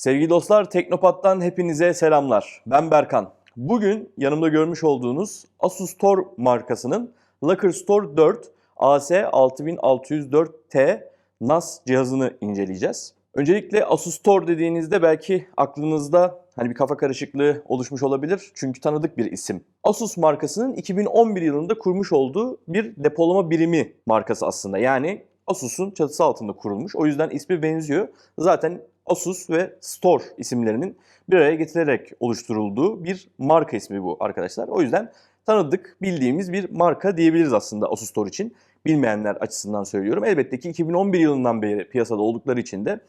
Sevgili dostlar, Teknopat'tan hepinize selamlar. Ben Berkan. Bugün yanımda görmüş olduğunuz Asus Tor markasının Locker Store 4 AS6604T NAS cihazını inceleyeceğiz. Öncelikle Asus Tor dediğinizde belki aklınızda hani bir kafa karışıklığı oluşmuş olabilir. Çünkü tanıdık bir isim. Asus markasının 2011 yılında kurmuş olduğu bir depolama birimi markası aslında. Yani Asus'un çatısı altında kurulmuş. O yüzden ismi benziyor. Zaten Asus ve Store isimlerinin bir araya getirilerek oluşturulduğu bir marka ismi bu arkadaşlar. O yüzden tanıdık, bildiğimiz bir marka diyebiliriz aslında Asus Store için. Bilmeyenler açısından söylüyorum. Elbette ki 2011 yılından beri piyasada oldukları için de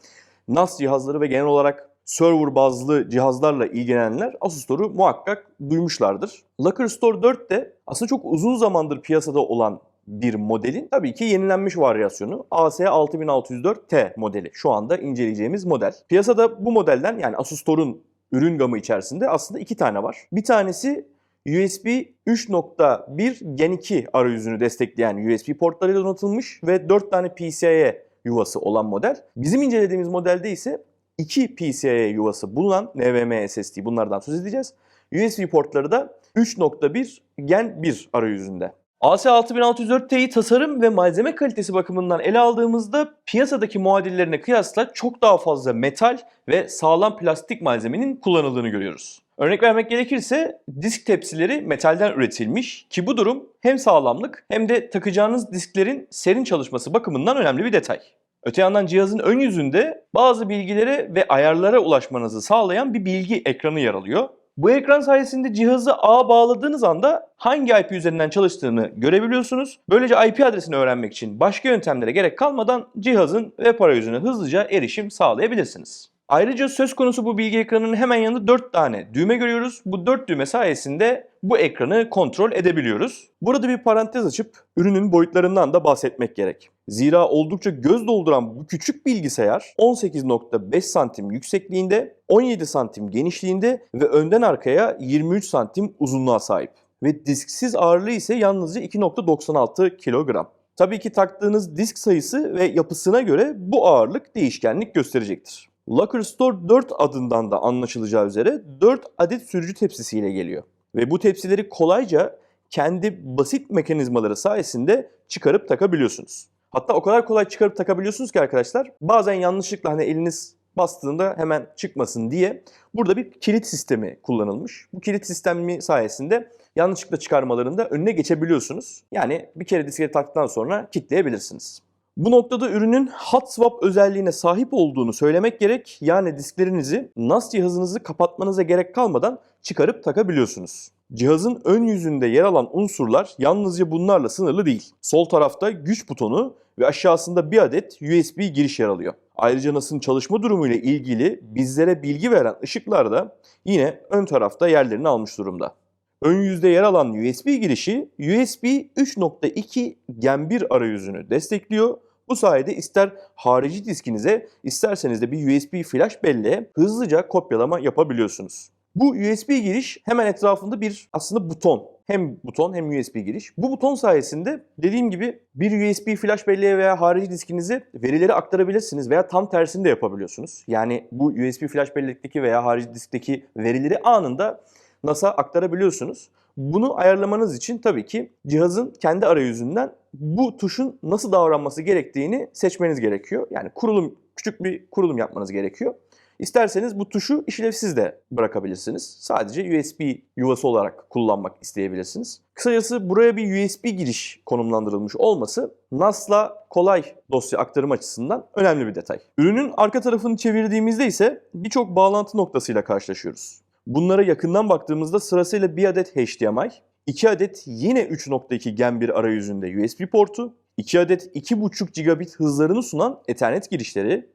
NAS cihazları ve genel olarak server bazlı cihazlarla ilgilenenler Asus Store'u muhakkak duymuşlardır. Locker Store 4 de aslında çok uzun zamandır piyasada olan bir modelin tabii ki yenilenmiş varyasyonu AS6604T modeli. Şu anda inceleyeceğimiz model. Piyasada bu modelden yani Asus Store'un ürün gamı içerisinde aslında iki tane var. Bir tanesi USB 3.1 Gen 2 arayüzünü destekleyen USB portlarıyla donatılmış ve 4 tane PCIe yuvası olan model. Bizim incelediğimiz modelde ise 2 PCIe yuvası bulunan NVMe SSD bunlardan söz edeceğiz. USB portları da 3.1 Gen 1 arayüzünde. AS6604T'yi tasarım ve malzeme kalitesi bakımından ele aldığımızda piyasadaki muadillerine kıyasla çok daha fazla metal ve sağlam plastik malzemenin kullanıldığını görüyoruz. Örnek vermek gerekirse disk tepsileri metalden üretilmiş ki bu durum hem sağlamlık hem de takacağınız disklerin serin çalışması bakımından önemli bir detay. Öte yandan cihazın ön yüzünde bazı bilgilere ve ayarlara ulaşmanızı sağlayan bir bilgi ekranı yer alıyor. Bu ekran sayesinde cihazı ağa bağladığınız anda hangi IP üzerinden çalıştığını görebiliyorsunuz. Böylece IP adresini öğrenmek için başka yöntemlere gerek kalmadan cihazın web arayüzüne hızlıca erişim sağlayabilirsiniz. Ayrıca söz konusu bu bilgi ekranının hemen yanında 4 tane düğme görüyoruz. Bu 4 düğme sayesinde bu ekranı kontrol edebiliyoruz. Burada bir parantez açıp ürünün boyutlarından da bahsetmek gerek. Zira oldukça göz dolduran bu küçük bilgisayar 18.5 santim yüksekliğinde, 17 santim genişliğinde ve önden arkaya 23 santim uzunluğa sahip. Ve disksiz ağırlığı ise yalnızca 2.96 kilogram. Tabii ki taktığınız disk sayısı ve yapısına göre bu ağırlık değişkenlik gösterecektir. Locker Store 4 adından da anlaşılacağı üzere 4 adet sürücü tepsisiyle geliyor. Ve bu tepsileri kolayca kendi basit mekanizmaları sayesinde çıkarıp takabiliyorsunuz. Hatta o kadar kolay çıkarıp takabiliyorsunuz ki arkadaşlar bazen yanlışlıkla hani eliniz bastığında hemen çıkmasın diye burada bir kilit sistemi kullanılmış. Bu kilit sistemi sayesinde yanlışlıkla çıkarmalarında önüne geçebiliyorsunuz. Yani bir kere disketi taktıktan sonra kilitleyebilirsiniz. Bu noktada ürünün hot swap özelliğine sahip olduğunu söylemek gerek. Yani disklerinizi NAS cihazınızı kapatmanıza gerek kalmadan çıkarıp takabiliyorsunuz. Cihazın ön yüzünde yer alan unsurlar yalnızca bunlarla sınırlı değil. Sol tarafta güç butonu ve aşağısında bir adet USB giriş yer alıyor. Ayrıca NAS'ın çalışma durumu ile ilgili bizlere bilgi veren ışıklar da yine ön tarafta yerlerini almış durumda. Ön yüzde yer alan USB girişi USB 3.2 Gen 1 arayüzünü destekliyor. Bu sayede ister harici diskinize isterseniz de bir USB flash belleğe hızlıca kopyalama yapabiliyorsunuz. Bu USB giriş hemen etrafında bir aslında buton. Hem buton hem USB giriş. Bu buton sayesinde dediğim gibi bir USB flash belleğe veya harici diskinize verileri aktarabilirsiniz veya tam tersini de yapabiliyorsunuz. Yani bu USB flash bellekteki veya harici diskteki verileri anında NAS'a aktarabiliyorsunuz. Bunu ayarlamanız için tabii ki cihazın kendi arayüzünden bu tuşun nasıl davranması gerektiğini seçmeniz gerekiyor. Yani kurulum küçük bir kurulum yapmanız gerekiyor. İsterseniz bu tuşu işlevsiz de bırakabilirsiniz. Sadece USB yuvası olarak kullanmak isteyebilirsiniz. Kısacası buraya bir USB giriş konumlandırılmış olması NAS'la kolay dosya aktarım açısından önemli bir detay. Ürünün arka tarafını çevirdiğimizde ise birçok bağlantı noktasıyla karşılaşıyoruz. Bunlara yakından baktığımızda sırasıyla bir adet HDMI, 2 adet yine 3.2 Gen 1 arayüzünde USB portu, 2 adet 2.5 gigabit hızlarını sunan Ethernet girişleri,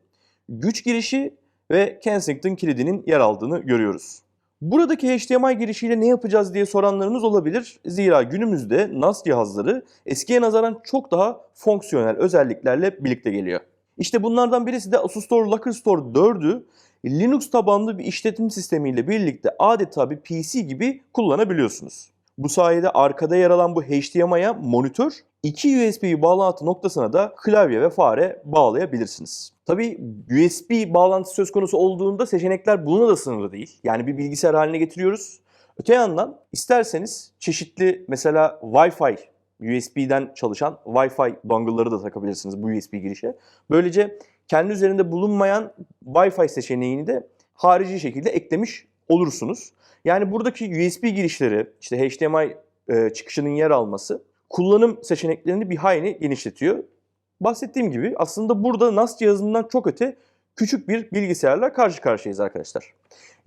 güç girişi ve Kensington kilidinin yer aldığını görüyoruz. Buradaki HDMI girişiyle ne yapacağız diye soranlarınız olabilir. Zira günümüzde NAS cihazları eskiye nazaran çok daha fonksiyonel özelliklerle birlikte geliyor. İşte bunlardan birisi de Asus Store Locker Store 4'ü Linux tabanlı bir işletim sistemiyle birlikte adeta bir PC gibi kullanabiliyorsunuz. Bu sayede arkada yer alan bu HDMI'ye monitör, iki USB bağlantı noktasına da klavye ve fare bağlayabilirsiniz. Tabii USB bağlantısı söz konusu olduğunda seçenekler bununla da sınırlı değil. Yani bir bilgisayar haline getiriyoruz. Öte yandan isterseniz çeşitli mesela Wi-Fi USB'den çalışan Wi-Fi dongle'ları da takabilirsiniz bu USB girişe. Böylece kendi üzerinde bulunmayan Wi-Fi seçeneğini de harici şekilde eklemiş olursunuz. Yani buradaki USB girişleri, işte HDMI e, çıkışının yer alması kullanım seçeneklerini bir hayli genişletiyor. Bahsettiğim gibi aslında burada NAS cihazından çok öte küçük bir bilgisayarla karşı karşıyayız arkadaşlar.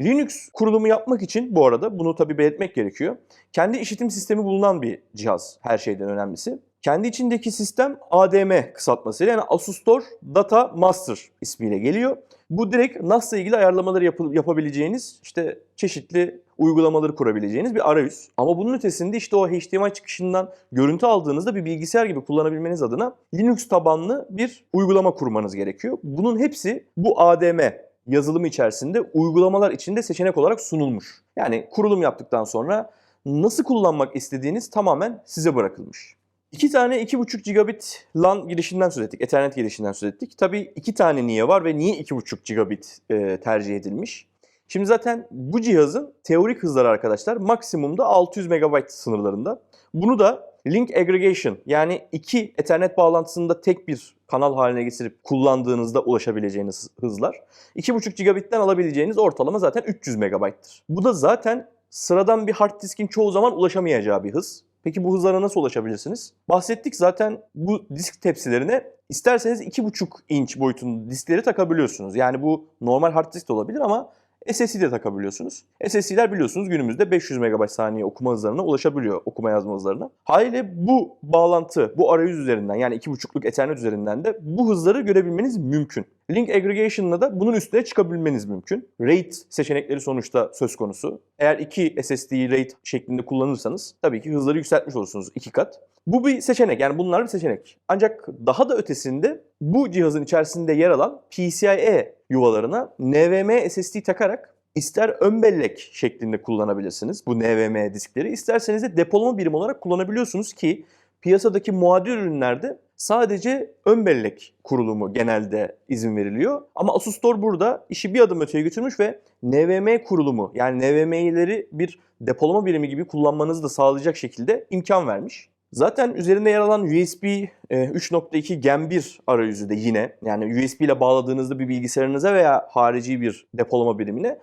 Linux kurulumu yapmak için bu arada bunu tabii belirtmek gerekiyor. Kendi işletim sistemi bulunan bir cihaz her şeyden önemlisi. Kendi içindeki sistem ADM kısaltmasıyla yani Asus Tor Data Master ismiyle geliyor. Bu direkt NAS'la ilgili ayarlamaları yapı- yapabileceğiniz işte çeşitli uygulamaları kurabileceğiniz bir arayüz. Ama bunun ötesinde işte o HDMI çıkışından görüntü aldığınızda bir bilgisayar gibi kullanabilmeniz adına Linux tabanlı bir uygulama kurmanız gerekiyor. Bunun hepsi bu ADM yazılımı içerisinde uygulamalar içinde seçenek olarak sunulmuş. Yani kurulum yaptıktan sonra nasıl kullanmak istediğiniz tamamen size bırakılmış. İki tane 2.5 gigabit LAN girişinden söz ettik, Ethernet girişinden söz ettik. Tabii iki tane niye var ve niye 2.5 gigabit e, tercih edilmiş? Şimdi zaten bu cihazın teorik hızları arkadaşlar maksimumda 600 MB sınırlarında. Bunu da link aggregation yani iki Ethernet bağlantısında tek bir kanal haline getirip kullandığınızda ulaşabileceğiniz hızlar. 2.5 gigabitten alabileceğiniz ortalama zaten 300 MB'tır. Bu da zaten sıradan bir hard diskin çoğu zaman ulaşamayacağı bir hız. Peki bu hızlara nasıl ulaşabilirsiniz? Bahsettik zaten bu disk tepsilerine isterseniz 2.5 inç boyutunda diskleri takabiliyorsunuz. Yani bu normal hard disk de olabilir ama SSD takabiliyorsunuz. SSD'ler biliyorsunuz günümüzde 500 MB saniye okuma hızlarına ulaşabiliyor okuma yazma hızlarına. Haliyle bu bağlantı, bu arayüz üzerinden yani 2.5'luk Ethernet üzerinden de bu hızları görebilmeniz mümkün. Link aggregation'la da bunun üstüne çıkabilmeniz mümkün. RAID seçenekleri sonuçta söz konusu. Eğer iki SSD'yi RAID şeklinde kullanırsanız tabii ki hızları yükseltmiş olursunuz iki kat. Bu bir seçenek yani bunlar bir seçenek. Ancak daha da ötesinde bu cihazın içerisinde yer alan PCIe yuvalarına NVMe SSD takarak ister ön bellek şeklinde kullanabilirsiniz bu NVMe diskleri. isterseniz de depolama birimi olarak kullanabiliyorsunuz ki piyasadaki muadil ürünlerde sadece ön bellek kurulumu genelde izin veriliyor. Ama Asus Store burada işi bir adım öteye götürmüş ve NVMe kurulumu yani NVMe'leri bir depolama birimi gibi kullanmanızı da sağlayacak şekilde imkan vermiş. Zaten üzerinde yer alan USB e, 3.2 Gen 1 arayüzü de yine yani USB ile bağladığınızda bir bilgisayarınıza veya harici bir depolama birimine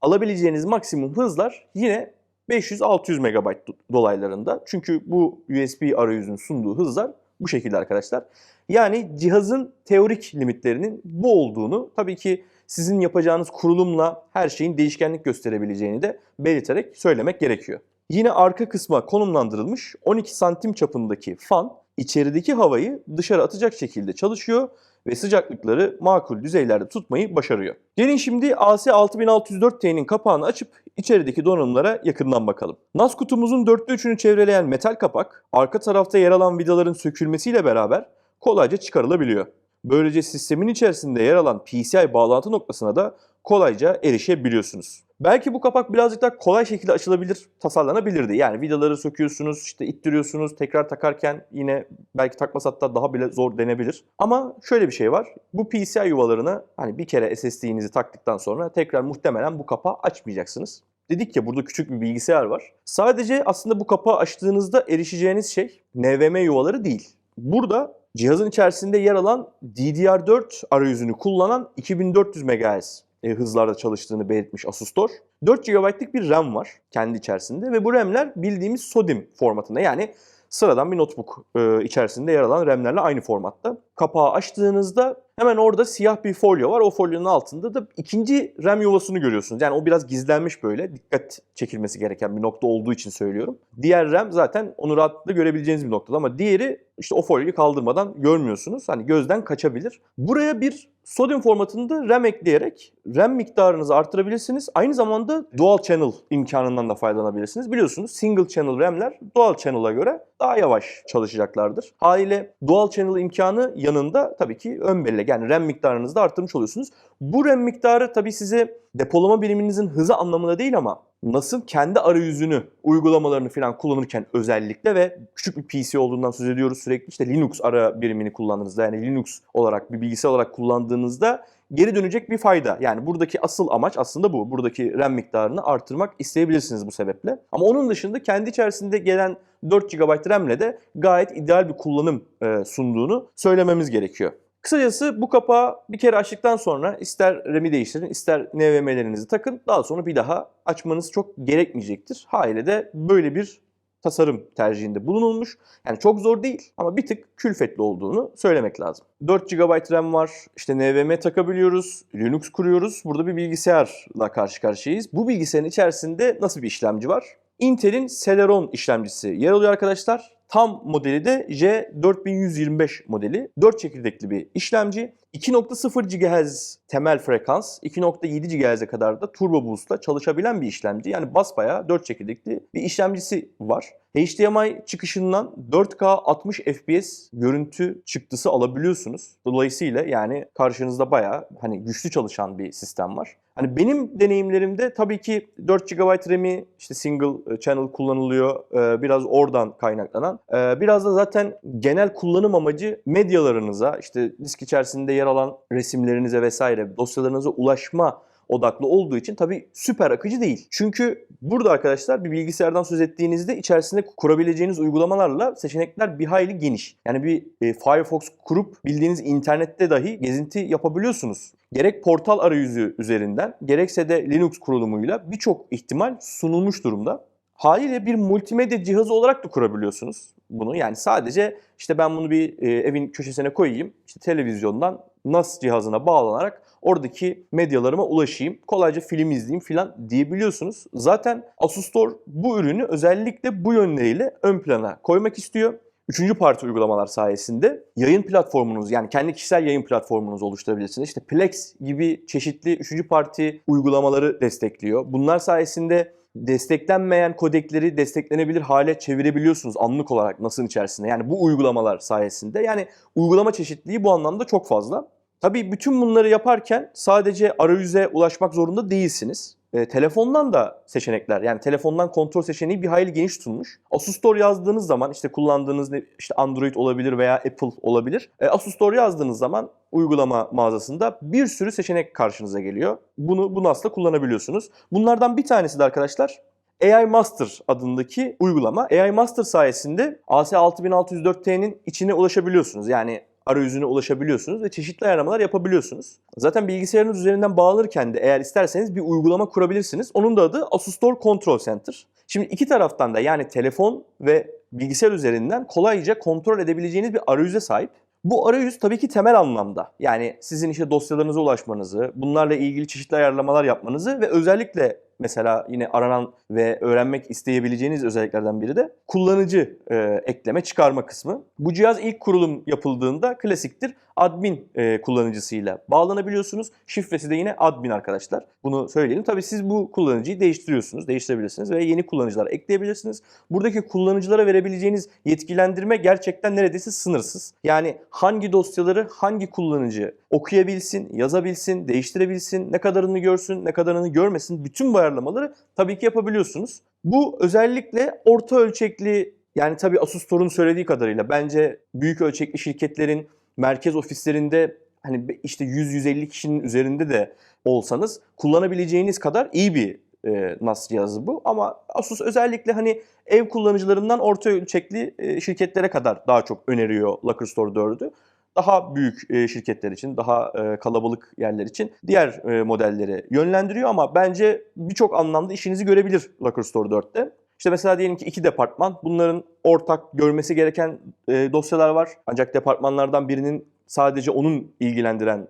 alabileceğiniz maksimum hızlar yine 500-600 MB do- dolaylarında. Çünkü bu USB arayüzünün sunduğu hızlar bu şekilde arkadaşlar. Yani cihazın teorik limitlerinin bu olduğunu tabii ki sizin yapacağınız kurulumla her şeyin değişkenlik gösterebileceğini de belirterek söylemek gerekiyor. Yine arka kısma konumlandırılmış 12 santim çapındaki fan içerideki havayı dışarı atacak şekilde çalışıyor ve sıcaklıkları makul düzeylerde tutmayı başarıyor. Gelin şimdi AC6604T'nin kapağını açıp içerideki donanımlara yakından bakalım. NAS kutumuzun dörtte üçünü çevreleyen metal kapak, arka tarafta yer alan vidaların sökülmesiyle beraber kolayca çıkarılabiliyor. Böylece sistemin içerisinde yer alan PCI bağlantı noktasına da kolayca erişebiliyorsunuz. Belki bu kapak birazcık daha kolay şekilde açılabilir, tasarlanabilirdi. Yani vidaları söküyorsunuz, işte ittiriyorsunuz, tekrar takarken yine belki takması hatta daha bile zor denebilir. Ama şöyle bir şey var. Bu PCI yuvalarına hani bir kere SSD'nizi taktıktan sonra tekrar muhtemelen bu kapağı açmayacaksınız. Dedik ya burada küçük bir bilgisayar var. Sadece aslında bu kapağı açtığınızda erişeceğiniz şey NVM yuvaları değil. Burada cihazın içerisinde yer alan DDR4 arayüzünü kullanan 2400 MHz e, hızlarda çalıştığını belirtmiş Asus Tor. 4 GB'lık bir RAM var kendi içerisinde ve bu RAM'ler bildiğimiz SODIMM formatında yani sıradan bir notebook e, içerisinde yer alan RAM'lerle aynı formatta. Kapağı açtığınızda hemen orada siyah bir folyo var. O folyonun altında da ikinci RAM yuvasını görüyorsunuz. Yani o biraz gizlenmiş böyle. Dikkat çekilmesi gereken bir nokta olduğu için söylüyorum. Diğer RAM zaten onu rahatlıkla görebileceğiniz bir noktada ama diğeri işte o folyoyu kaldırmadan görmüyorsunuz. Hani gözden kaçabilir. Buraya bir Sodium formatında RAM ekleyerek RAM miktarınızı artırabilirsiniz. Aynı zamanda dual channel imkanından da faydalanabilirsiniz. Biliyorsunuz single channel RAM'ler dual channel'a göre daha yavaş çalışacaklardır. Haliyle dual channel imkanı yanında tabii ki ön bellek yani RAM miktarınızı da arttırmış oluyorsunuz. Bu RAM miktarı tabii size depolama biriminizin hızı anlamında değil ama NAS'ın kendi arayüzünü, uygulamalarını falan kullanırken özellikle ve küçük bir PC olduğundan söz ediyoruz sürekli. işte Linux ara birimini kullandığınızda yani Linux olarak bir bilgisayar olarak kullandığınızda geri dönecek bir fayda. Yani buradaki asıl amaç aslında bu. Buradaki RAM miktarını artırmak isteyebilirsiniz bu sebeple. Ama onun dışında kendi içerisinde gelen 4 GB RAM'le de gayet ideal bir kullanım e, sunduğunu söylememiz gerekiyor. Kısacası bu kapağı bir kere açtıktan sonra ister RAM'i değiştirin ister NVMe'lerinizi takın. Daha sonra bir daha açmanız çok gerekmeyecektir. Haliyle de böyle bir tasarım tercihinde bulunulmuş. Yani çok zor değil ama bir tık külfetli olduğunu söylemek lazım. 4 GB RAM var, işte NVMe takabiliyoruz, Linux kuruyoruz. Burada bir bilgisayarla karşı karşıyayız. Bu bilgisayarın içerisinde nasıl bir işlemci var? Intel'in Celeron işlemcisi yer alıyor arkadaşlar. Tam modeli de J4125 modeli. 4 çekirdekli bir işlemci. 2.0 GHz temel frekans, 2.7 GHz'e kadar da turbo boost'la çalışabilen bir işlemci. Yani basbayağı 4 çekirdekli bir işlemcisi var. HDMI çıkışından 4K 60 FPS görüntü çıktısı alabiliyorsunuz. Dolayısıyla yani karşınızda bayağı hani güçlü çalışan bir sistem var. Hani benim deneyimlerimde tabii ki 4 GB RAM'i işte single channel kullanılıyor. Ee, biraz oradan kaynaklanan. Ee, biraz da zaten genel kullanım amacı medyalarınıza işte disk içerisinde yer alan resimlerinize vesaire dosyalarınıza ulaşma odaklı olduğu için tabii süper akıcı değil. Çünkü burada arkadaşlar bir bilgisayardan söz ettiğinizde içerisinde kurabileceğiniz uygulamalarla seçenekler bir hayli geniş. Yani bir e, Firefox kurup bildiğiniz internette dahi gezinti yapabiliyorsunuz. Gerek portal arayüzü üzerinden gerekse de Linux kurulumuyla birçok ihtimal sunulmuş durumda. Haliyle bir multimedya cihazı olarak da kurabiliyorsunuz bunu. Yani sadece işte ben bunu bir e, evin köşesine koyayım. İşte televizyondan NAS cihazına bağlanarak oradaki medyalarıma ulaşayım. Kolayca film izleyeyim filan diyebiliyorsunuz. Zaten Asus Store bu ürünü özellikle bu yönleriyle ön plana koymak istiyor. Üçüncü parti uygulamalar sayesinde yayın platformunuz yani kendi kişisel yayın platformunuzu oluşturabilirsiniz. İşte Plex gibi çeşitli üçüncü parti uygulamaları destekliyor. Bunlar sayesinde desteklenmeyen kodekleri desteklenebilir hale çevirebiliyorsunuz anlık olarak NAS'ın içerisinde. Yani bu uygulamalar sayesinde. Yani uygulama çeşitliliği bu anlamda çok fazla. Tabii bütün bunları yaparken sadece arayüze ulaşmak zorunda değilsiniz. E, telefondan da seçenekler yani telefondan kontrol seçeneği bir hayli geniş tutulmuş. Asus Store yazdığınız zaman işte kullandığınız ne- işte Android olabilir veya Apple olabilir. E, Asus Store yazdığınız zaman uygulama mağazasında bir sürü seçenek karşınıza geliyor. Bunu bu NAS'la kullanabiliyorsunuz. Bunlardan bir tanesi de arkadaşlar AI Master adındaki uygulama. AI Master sayesinde AS6604T'nin içine ulaşabiliyorsunuz. Yani arayüzüne ulaşabiliyorsunuz ve çeşitli ayarlamalar yapabiliyorsunuz. Zaten bilgisayarınız üzerinden bağlanırken de eğer isterseniz bir uygulama kurabilirsiniz. Onun da adı Asus Store Control Center. Şimdi iki taraftan da yani telefon ve bilgisayar üzerinden kolayca kontrol edebileceğiniz bir arayüze sahip. Bu arayüz tabii ki temel anlamda. Yani sizin işte dosyalarınıza ulaşmanızı, bunlarla ilgili çeşitli ayarlamalar yapmanızı ve özellikle mesela yine aranan ve öğrenmek isteyebileceğiniz özelliklerden biri de kullanıcı e, ekleme çıkarma kısmı. Bu cihaz ilk kurulum yapıldığında klasiktir. Admin e, kullanıcısıyla bağlanabiliyorsunuz. Şifresi de yine admin arkadaşlar. Bunu söyleyelim. Tabii siz bu kullanıcıyı değiştiriyorsunuz, değiştirebilirsiniz ve yeni kullanıcılar ekleyebilirsiniz. Buradaki kullanıcılara verebileceğiniz yetkilendirme gerçekten neredeyse sınırsız. Yani hangi dosyaları hangi kullanıcı okuyabilsin, yazabilsin, değiştirebilsin, ne kadarını görsün, ne kadarını görmesin bütün bu ayarlamaları tabii ki yapabiliyorsunuz. Bu özellikle orta ölçekli yani tabii Asus Store'un söylediği kadarıyla bence büyük ölçekli şirketlerin merkez ofislerinde hani işte 100-150 kişinin üzerinde de olsanız kullanabileceğiniz kadar iyi bir e, NAS cihazı bu. Ama Asus özellikle hani ev kullanıcılarından orta ölçekli e, şirketlere kadar daha çok öneriyor Locker Store 4'ü. Daha büyük e, şirketler için, daha e, kalabalık yerler için diğer e, modelleri yönlendiriyor ama bence birçok anlamda işinizi görebilir Locker Store 4'te. İşte mesela diyelim ki iki departman. Bunların ortak görmesi gereken e, dosyalar var. Ancak departmanlardan birinin sadece onun ilgilendiren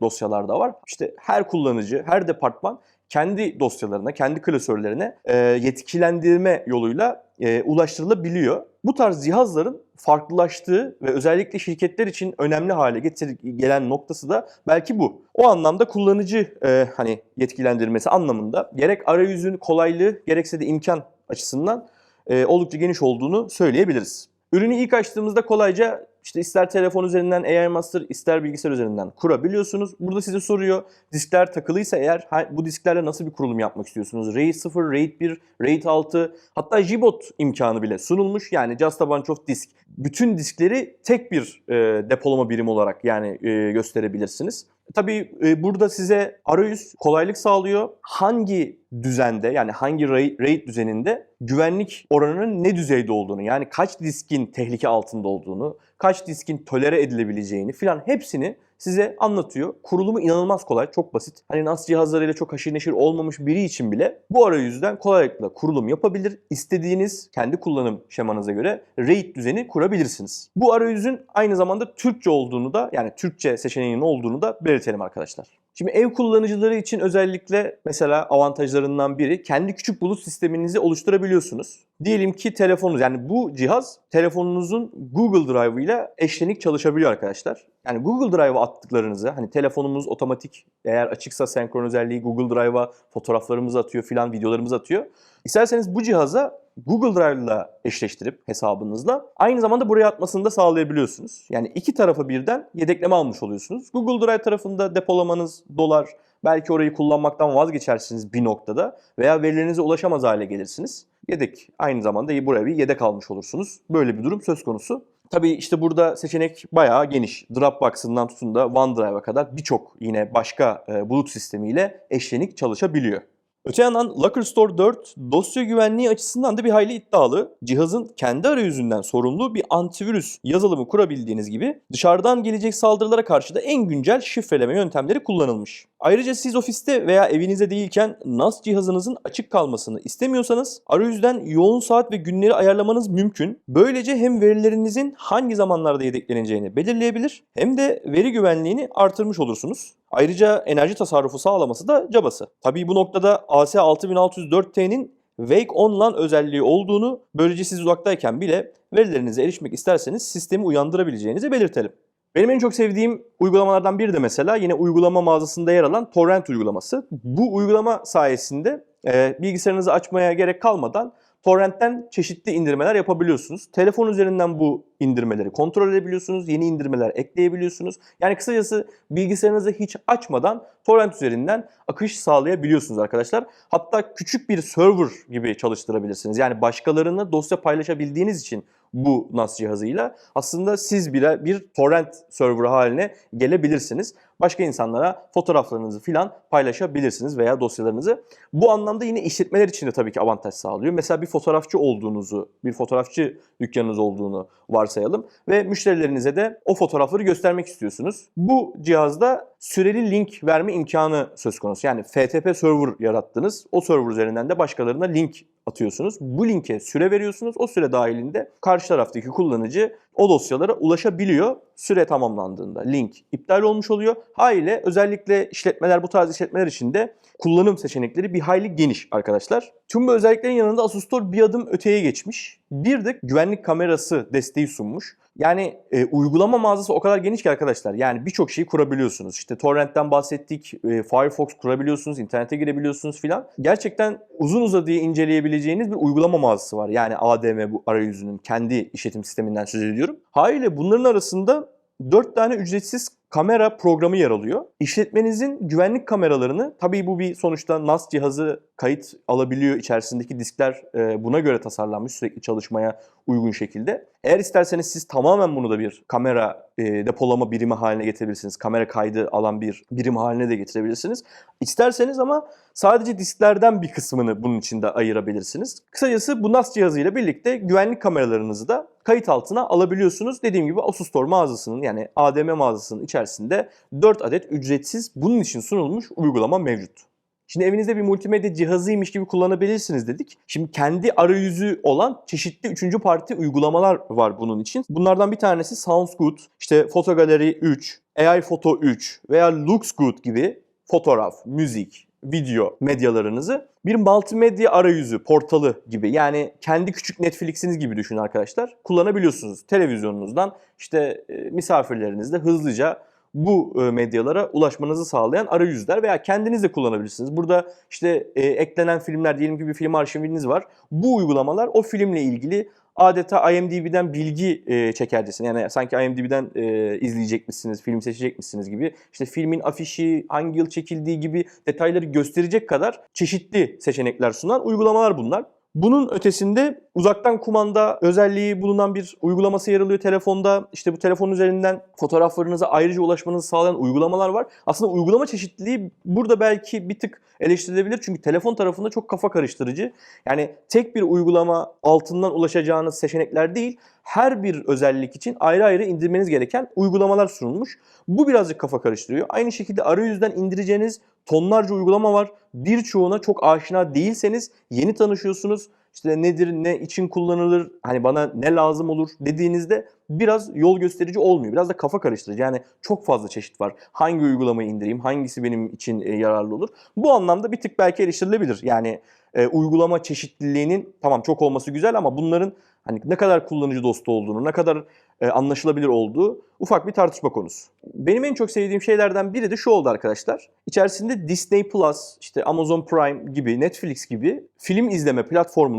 dosyalar da var. İşte her kullanıcı, her departman kendi dosyalarına, kendi klasörlerine e, yetkilendirme yoluyla e, ulaştırılabiliyor. Bu tarz cihazların farklılaştığı ve özellikle şirketler için önemli hale getir gelen noktası da belki bu. O anlamda kullanıcı e, hani yetkilendirmesi anlamında gerek arayüzün kolaylığı gerekse de imkan açısından e, oldukça geniş olduğunu söyleyebiliriz. Ürünü ilk açtığımızda kolayca işte ister telefon üzerinden AI Master ister bilgisayar üzerinden kurabiliyorsunuz. Burada size soruyor diskler takılıysa eğer bu disklerle nasıl bir kurulum yapmak istiyorsunuz? RAID 0, RAID 1, RAID 6 hatta JBOT imkanı bile sunulmuş. Yani Just a Bunch of Disk. Bütün diskleri tek bir e, depolama birimi olarak yani e, gösterebilirsiniz. Tabii e, burada size arayüz kolaylık sağlıyor. Hangi düzende yani hangi RAID, düzeninde güvenlik oranının ne düzeyde olduğunu yani kaç diskin tehlike altında olduğunu, kaç diskin tolere edilebileceğini filan hepsini size anlatıyor. Kurulumu inanılmaz kolay, çok basit. Hani NAS cihazlarıyla çok haşır neşir olmamış biri için bile bu arayüzden kolaylıkla kurulum yapabilir. İstediğiniz kendi kullanım şemanıza göre RAID düzeni kurabilirsiniz. Bu arayüzün aynı zamanda Türkçe olduğunu da yani Türkçe seçeneğinin olduğunu da belirtelim arkadaşlar. Şimdi ev kullanıcıları için özellikle mesela avantajlarından biri kendi küçük bulut sisteminizi oluşturabiliyorsunuz. Diyelim ki telefonunuz yani bu cihaz telefonunuzun Google Drive ile eşlenik çalışabiliyor arkadaşlar. Yani Google Drive'a attıklarınızı hani telefonumuz otomatik eğer açıksa senkron özelliği Google Drive'a fotoğraflarımızı atıyor filan videolarımızı atıyor. İsterseniz bu cihaza Google Drive'la eşleştirip hesabınızla aynı zamanda buraya atmasını da sağlayabiliyorsunuz. Yani iki tarafa birden yedekleme almış oluyorsunuz. Google Drive tarafında depolamanız dolar, belki orayı kullanmaktan vazgeçersiniz bir noktada veya verilerinize ulaşamaz hale gelirsiniz. Yedek aynı zamanda buraya bir yedek almış olursunuz. Böyle bir durum söz konusu. Tabii işte burada seçenek bayağı geniş. Dropbox'ından tutun da OneDrive'a kadar birçok yine başka e, bulut sistemiyle eşlenik çalışabiliyor. Öte yandan Locker Store 4 dosya güvenliği açısından da bir hayli iddialı. Cihazın kendi arayüzünden sorumlu bir antivirüs yazılımı kurabildiğiniz gibi dışarıdan gelecek saldırılara karşı da en güncel şifreleme yöntemleri kullanılmış. Ayrıca siz ofiste veya evinizde değilken NAS cihazınızın açık kalmasını istemiyorsanız arayüzden yoğun saat ve günleri ayarlamanız mümkün. Böylece hem verilerinizin hangi zamanlarda yedekleneceğini belirleyebilir hem de veri güvenliğini artırmış olursunuz. Ayrıca enerji tasarrufu sağlaması da cabası. Tabii bu noktada AS6604T'nin Wake On LAN özelliği olduğunu böylece siz uzaktayken bile verilerinize erişmek isterseniz sistemi uyandırabileceğinizi belirtelim. Benim en çok sevdiğim uygulamalardan biri de mesela yine uygulama mağazasında yer alan Torrent uygulaması. Bu uygulama sayesinde e, bilgisayarınızı açmaya gerek kalmadan Torrent'ten çeşitli indirmeler yapabiliyorsunuz. Telefon üzerinden bu indirmeleri kontrol edebiliyorsunuz. Yeni indirmeler ekleyebiliyorsunuz. Yani kısacası bilgisayarınızı hiç açmadan torrent üzerinden akış sağlayabiliyorsunuz arkadaşlar. Hatta küçük bir server gibi çalıştırabilirsiniz. Yani başkalarına dosya paylaşabildiğiniz için bu NAS cihazıyla aslında siz bile bir torrent server haline gelebilirsiniz. Başka insanlara fotoğraflarınızı filan paylaşabilirsiniz veya dosyalarınızı. Bu anlamda yine işletmeler için de tabii ki avantaj sağlıyor. Mesela bir fotoğrafçı olduğunuzu, bir fotoğrafçı dükkanınız olduğunu varsayalım ve müşterilerinize de o fotoğrafları göstermek istiyorsunuz. Bu cihazda süreli link verme imkanı söz konusu. Yani FTP server yarattınız. O server üzerinden de başkalarına link atıyorsunuz. Bu linke süre veriyorsunuz. O süre dahilinde karşı taraftaki kullanıcı o dosyalara ulaşabiliyor. Süre tamamlandığında link iptal olmuş oluyor. Haliyle özellikle işletmeler bu tarz işletmeler için de kullanım seçenekleri bir hayli geniş arkadaşlar. Tüm bu özelliklerin yanında Asus Store bir adım öteye geçmiş. Bir de güvenlik kamerası desteği sunmuş. Yani e, uygulama mağazası o kadar geniş ki arkadaşlar. Yani birçok şeyi kurabiliyorsunuz. İşte torrentten bahsettik, e, Firefox kurabiliyorsunuz, internete girebiliyorsunuz filan. Gerçekten uzun uzadıya inceleyebileceğiniz bir uygulama mağazası var. Yani ADM bu arayüzünün kendi işletim sisteminden söz ediyorum. Haliyle bunların arasında 4 tane ücretsiz kamera programı yer alıyor. İşletmenizin güvenlik kameralarını, tabii bu bir sonuçta NAS cihazı kayıt alabiliyor. İçerisindeki diskler e, buna göre tasarlanmış sürekli çalışmaya uygun şekilde. Eğer isterseniz siz tamamen bunu da bir kamera e, depolama birimi haline getirebilirsiniz. Kamera kaydı alan bir birim haline de getirebilirsiniz. İsterseniz ama sadece disklerden bir kısmını bunun içinde ayırabilirsiniz. Kısacası bu NAS cihazıyla birlikte güvenlik kameralarınızı da kayıt altına alabiliyorsunuz. Dediğim gibi Asus Store mağazasının yani ADM mağazasının içerisinde 4 adet ücretsiz bunun için sunulmuş uygulama mevcut. Şimdi evinizde bir multimedya cihazıymış gibi kullanabilirsiniz dedik. Şimdi kendi arayüzü olan çeşitli üçüncü parti uygulamalar var bunun için. Bunlardan bir tanesi Sounds Good, işte Photo Gallery 3, AI Photo 3 veya Looks Good gibi fotoğraf, müzik, video medyalarınızı bir multimedya arayüzü, portalı gibi yani kendi küçük Netflix'iniz gibi düşünün arkadaşlar. Kullanabiliyorsunuz televizyonunuzdan işte e, misafirlerinizle hızlıca bu e, medyalara ulaşmanızı sağlayan arayüzler veya kendiniz de kullanabilirsiniz. Burada işte e, eklenen filmler diyelim ki bir film arşiviniz var. Bu uygulamalar o filmle ilgili adeta IMDb'den bilgi e, çekercesine yani sanki IMDb'den e, izleyecekmişsiniz, film seçecekmişsiniz gibi işte filmin afişi, hangi yıl çekildiği gibi detayları gösterecek kadar çeşitli seçenekler sunan uygulamalar bunlar. Bunun ötesinde uzaktan kumanda özelliği bulunan bir uygulaması yer alıyor telefonda. İşte bu telefon üzerinden fotoğraflarınıza ayrıca ulaşmanızı sağlayan uygulamalar var. Aslında uygulama çeşitliliği burada belki bir tık eleştirilebilir. Çünkü telefon tarafında çok kafa karıştırıcı. Yani tek bir uygulama altından ulaşacağınız seçenekler değil, her bir özellik için ayrı ayrı indirmeniz gereken uygulamalar sunulmuş. Bu birazcık kafa karıştırıyor. Aynı şekilde arayüzden indireceğiniz tonlarca uygulama var. Birçoğuna çok aşina değilseniz yeni tanışıyorsunuz. İşte nedir, ne için kullanılır, hani bana ne lazım olur dediğinizde biraz yol gösterici olmuyor. Biraz da kafa karıştırıcı. Yani çok fazla çeşit var. Hangi uygulamayı indireyim, hangisi benim için e, yararlı olur? Bu anlamda bir tık belki eleştirilebilir. Yani e, uygulama çeşitliliğinin tamam çok olması güzel ama bunların hani ne kadar kullanıcı dostu olduğunu, ne kadar e, anlaşılabilir olduğu ufak bir tartışma konusu. Benim en çok sevdiğim şeylerden biri de şu oldu arkadaşlar. İçerisinde Disney Plus, işte Amazon Prime gibi, Netflix gibi film izleme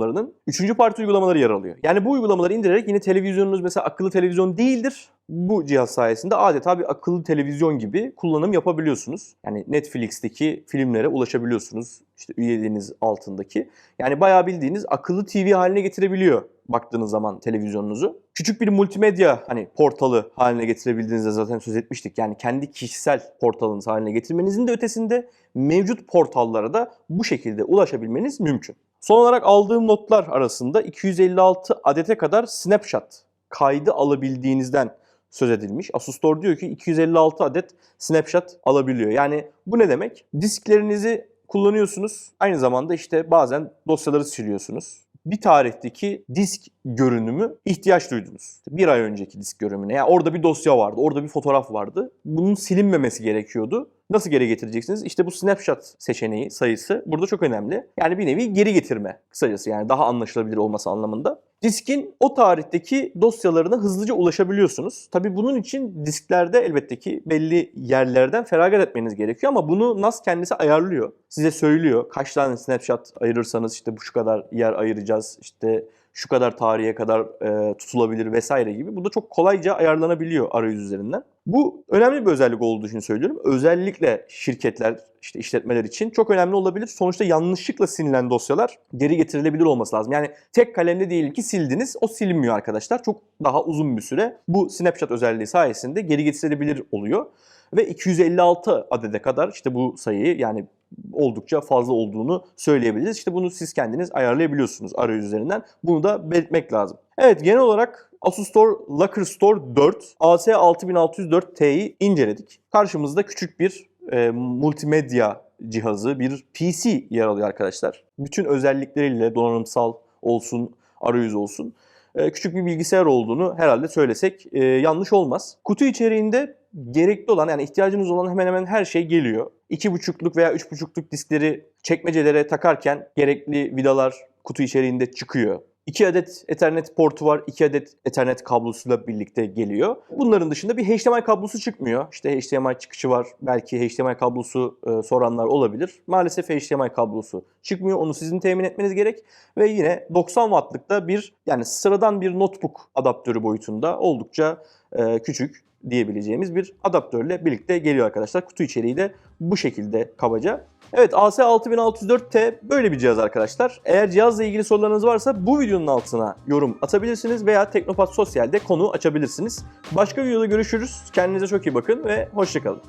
platformlarının üçüncü parti uygulamaları yer alıyor. Yani bu uygulamaları indirerek yine televizyonunuz mesela akıllı televizyon değildir. Bu cihaz sayesinde adeta bir akıllı televizyon gibi kullanım yapabiliyorsunuz. Yani Netflix'teki filmlere ulaşabiliyorsunuz. İşte üyeliğiniz altındaki. Yani bayağı bildiğiniz akıllı TV haline getirebiliyor baktığınız zaman televizyonunuzu. Küçük bir multimedya hani portalı haline getirebildiğinizde zaten söz etmiştik. Yani kendi kişisel portalınız haline getirmenizin de ötesinde mevcut portallara da bu şekilde ulaşabilmeniz mümkün. Son olarak aldığım notlar arasında 256 adete kadar snapshot kaydı alabildiğinizden söz edilmiş. Asus Store diyor ki 256 adet snapshot alabiliyor. Yani bu ne demek? Disklerinizi kullanıyorsunuz. Aynı zamanda işte bazen dosyaları siliyorsunuz. Bir tarihteki disk görünümü ihtiyaç duydunuz. Bir ay önceki disk görünümüne. Yani orada bir dosya vardı, orada bir fotoğraf vardı. Bunun silinmemesi gerekiyordu. Nasıl geri getireceksiniz? İşte bu snapshot seçeneği sayısı burada çok önemli. Yani bir nevi geri getirme kısacası yani daha anlaşılabilir olması anlamında. Diskin o tarihteki dosyalarına hızlıca ulaşabiliyorsunuz. Tabii bunun için disklerde elbette ki belli yerlerden feragat etmeniz gerekiyor ama bunu NAS kendisi ayarlıyor. Size söylüyor kaç tane snapshot ayırırsanız işte bu şu kadar yer ayıracağız. işte şu kadar tarihe kadar e, tutulabilir vesaire gibi. Bu da çok kolayca ayarlanabiliyor arayüz üzerinden. Bu önemli bir özellik olduğu için söylüyorum. Özellikle şirketler, işte işletmeler için çok önemli olabilir. Sonuçta yanlışlıkla silinen dosyalar geri getirilebilir olması lazım. Yani tek kalemde değil ki sildiniz, o silinmiyor arkadaşlar. Çok daha uzun bir süre bu snapshot özelliği sayesinde geri getirilebilir oluyor. Ve 256 adede kadar işte bu sayıyı yani oldukça fazla olduğunu söyleyebiliriz. İşte bunu siz kendiniz ayarlayabiliyorsunuz arayüz üzerinden. Bunu da belirtmek lazım. Evet genel olarak Asus Store Locker Store 4 AC6604T'yi inceledik. Karşımızda küçük bir e, multimedya cihazı, bir PC yer alıyor arkadaşlar. Bütün özellikleriyle donanımsal olsun, arayüz olsun. E, küçük bir bilgisayar olduğunu herhalde söylesek e, yanlış olmaz. Kutu içeriğinde gerekli olan yani ihtiyacınız olan hemen hemen her şey geliyor. 2.5'luk veya 3.5'luk diskleri çekmecelere takarken gerekli vidalar kutu içeriğinde çıkıyor. 2 adet Ethernet portu var. 2 adet Ethernet kablosuyla birlikte geliyor. Bunların dışında bir HDMI kablosu çıkmıyor. İşte HDMI çıkışı var. Belki HDMI kablosu e, soranlar olabilir. Maalesef HDMI kablosu çıkmıyor. Onu sizin temin etmeniz gerek. Ve yine 90 wattlıkta bir yani sıradan bir notebook adaptörü boyutunda oldukça e, küçük diyebileceğimiz bir adaptörle birlikte geliyor arkadaşlar. Kutu içeriği de bu şekilde kabaca. Evet AC6604T böyle bir cihaz arkadaşlar. Eğer cihazla ilgili sorularınız varsa bu videonun altına yorum atabilirsiniz veya Teknopat Sosyal'de konu açabilirsiniz. Başka videoda görüşürüz. Kendinize çok iyi bakın ve hoşçakalın.